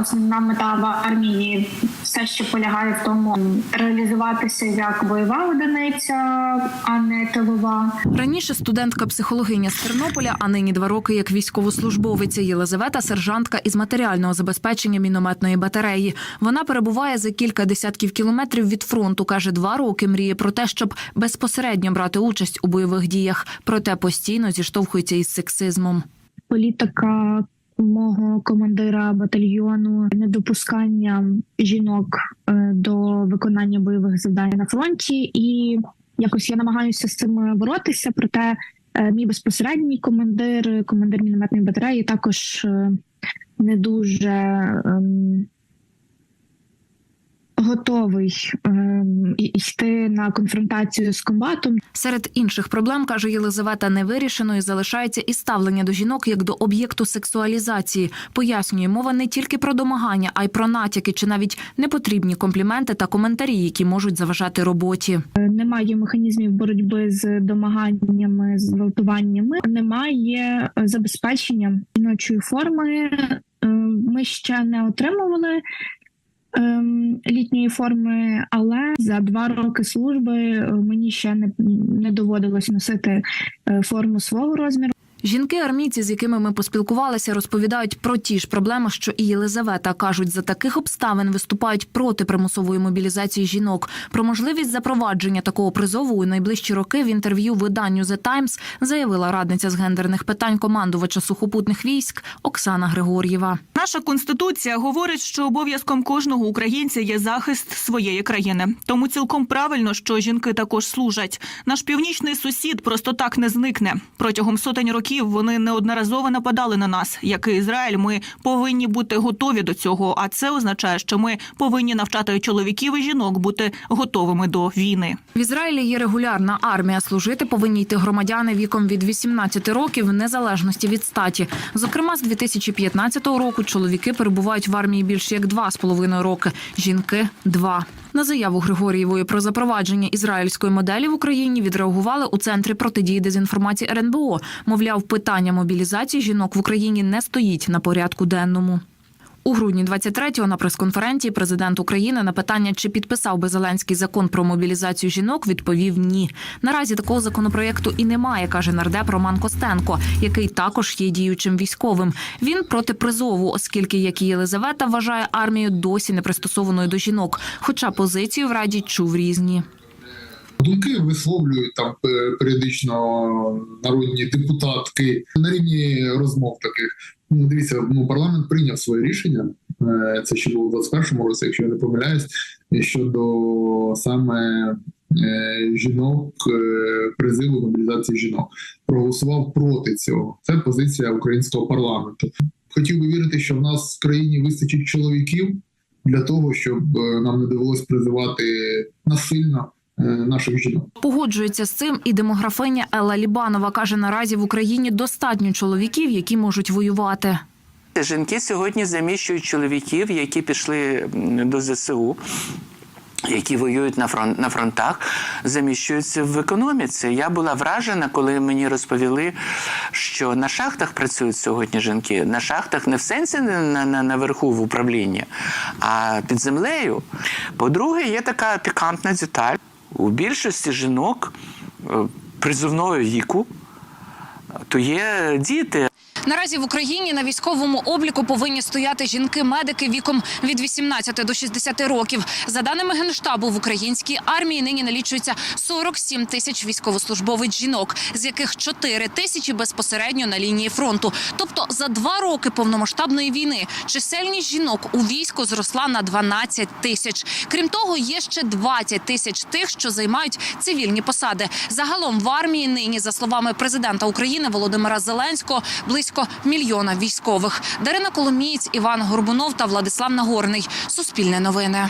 основна мета в армії все ще полягає в тому реалізуватися як бойова одиниця, а не тилова. Раніше студентка психологиня з Тернополя, а нині два роки як військовослужбовиця Єлизавета, сержантка із матеріального забезпечення мінометної батареї. Вона перебуває за кілька десятків кілометрів від фронту. каже, два роки мріє про те, щоб безпосередньо брати участь у бойових діях, проте постійно зіштовхується із сексизмом. Політика мого командира батальйону недопускання жінок е, до виконання бойових завдань на фронті, і якось я намагаюся з цим боротися. Проте е, мій безпосередній командир, командир мінометної батареї, також е, не дуже ем, готовий ем, йти на конфронтацію з комбатом. Серед інших проблем каже Єлизавета, невирішеною залишається і ставлення до жінок як до об'єкту сексуалізації. Пояснює, мова не тільки про домагання, а й про натяки чи навіть непотрібні компліменти та коментарі, які можуть заважати роботі. немає механізмів боротьби з домаганнями, з гвалтуваннями, немає е, забезпечення жіночої форми. Е, Ми ще не отримували ем, літньої форми, але за два роки служби е, мені ще не, не доводилось носити е, форму свого розміру. Жінки-армійці, з якими ми поспілкувалися, розповідають про ті ж проблеми, що і Єлизавета. кажуть, за таких обставин виступають проти примусової мобілізації жінок. Про можливість запровадження такого призову у найближчі роки в інтерв'ю виданню The Times заявила радниця з гендерних питань командувача сухопутних військ Оксана Григор'єва. Наша конституція говорить, що обов'язком кожного українця є захист своєї країни. Тому цілком правильно, що жінки також служать. Наш північний сусід просто так не зникне. Протягом сотень років вони неодноразово нападали на нас. Як і Ізраїль, ми повинні бути готові до цього. А це означає, що ми повинні навчати чоловіків і жінок бути готовими до війни. В Ізраїлі є регулярна армія. Служити повинні йти громадяни віком від 18 років в незалежності від статі. Зокрема, з 2015 року чоловіки перебувають в армії більше як два з половиною роки, жінки два. На заяву Григорієвої про запровадження ізраїльської моделі в Україні відреагували у центрі протидії дезінформації РНБО. Мовляв, питання мобілізації жінок в Україні не стоїть на порядку денному. У грудні 23-го на прес-конференції президент України на питання, чи підписав би Зеленський закон про мобілізацію жінок, відповів ні. Наразі такого законопроєкту і немає, каже нардеп Роман Костенко, який також є діючим військовим. Він проти призову, оскільки, як і Єлизавета, вважає армію досі не пристосованою до жінок. Хоча позицію в раді чув різні. Думки висловлюють там е, періодично народні депутатки на рівні розмов таких. Ну, дивіться, ну парламент прийняв своє рішення. е, Це ще було в 21-му році, якщо я не помиляюсь, щодо саме е, жінок, призиву мобілізації жінок. Проголосував проти цього. Це позиція українського парламенту. Хотів би вірити, що в нас в країні вистачить чоловіків для того, щоб нам не довелось призивати насильно наших жінок. Погоджується з цим і демографиня Елла Лібанова каже: наразі в Україні достатньо чоловіків, які можуть воювати. Жінки сьогодні заміщують чоловіків, які пішли до ЗСУ. Які воюють на фронт на фронтах, заміщуються в економіці. Я була вражена, коли мені розповіли, що на шахтах працюють сьогодні жінки. На шахтах не в сенсі на, на, наверху в управлінні, а під землею. По-друге, є така пікантна деталь. У більшості жінок е, призовного віку то є діти. Наразі в Україні на військовому обліку повинні стояти жінки-медики віком від 18 до 60 років. За даними генштабу, в українській армії нині налічується 47 тисяч військовослужбовиць жінок, з яких 4 тисячі безпосередньо на лінії фронту. Тобто за два роки повномасштабної війни чисельність жінок у війську зросла на 12 тисяч. Крім того, є ще 20 тисяч тих, що займають цивільні посади. Загалом в армії нині, за словами президента України Володимира Зеленського, близько мільйона військових. Дарина Коломієць, Іван Горбунов та Владислав Нагорний. Суспільне новини.